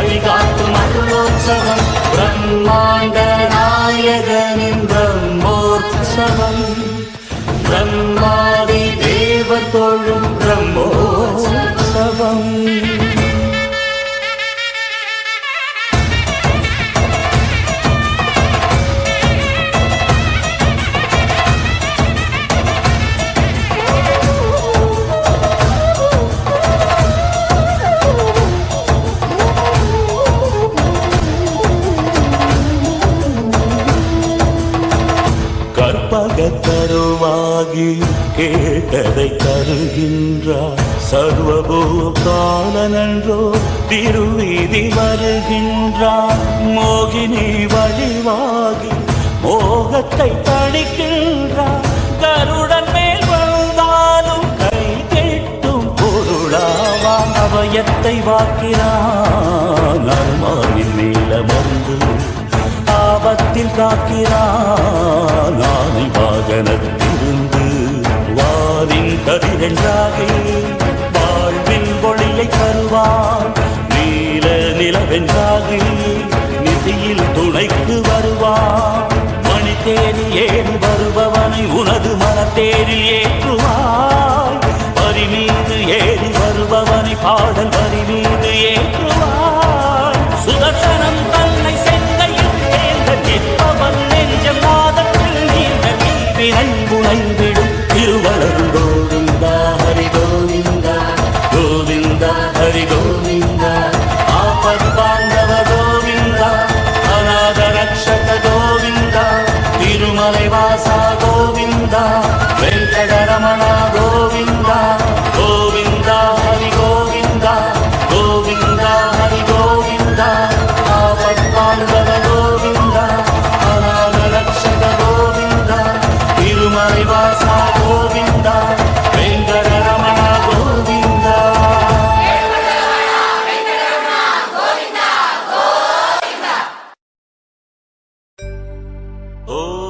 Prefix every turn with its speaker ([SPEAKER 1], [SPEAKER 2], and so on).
[SPEAKER 1] கூட்டும் அழகோற்சவம் வழிகாட்டும் அருளோற்சவம் பிரம்மாண்ட நாயகனின் பிரம்மோற்சவம். பிரம்மாதி தேவ தொழும் தருவாகி கேட்டதை தருகின்றார் சர்வபூதானன்றோ திருவீதி வருகின்றார் மோகினி வழிவாகி மோகத்தை தணிக்கின்றார் கருடன் மேல் வந்தாலும் கை கெட்டும் பொருளாவான் அவயத்தை வாக்கிறான் அருமானின் நீளமர்ந்து ஆபத்தில் காக்கிறான். ஆனை வாகனத்தில் வாரின் வாழ்வின் ஒளியை தருவான். நீல நிலவென்றாகி நிதியில் துணைக்கு வருவான். மணி தேடி ஏறி வருபவனை உனது மனத்தேரில் ஏற்றுவாய் வரி மீது ஏறி வருபவனை பாடல் வரி மீது ஏற்றுவாய் శ్రీనివాస గోవింద వెంకటరమణ గోవింద గోవింద హరి గోవింద గోవింద హరి గోవింద ఆపత్పాల్గల గోవింద అనాథరక్షక గోవింద తిరుమలివాస గోవింద వెంకటరమణ గోవింద. Oh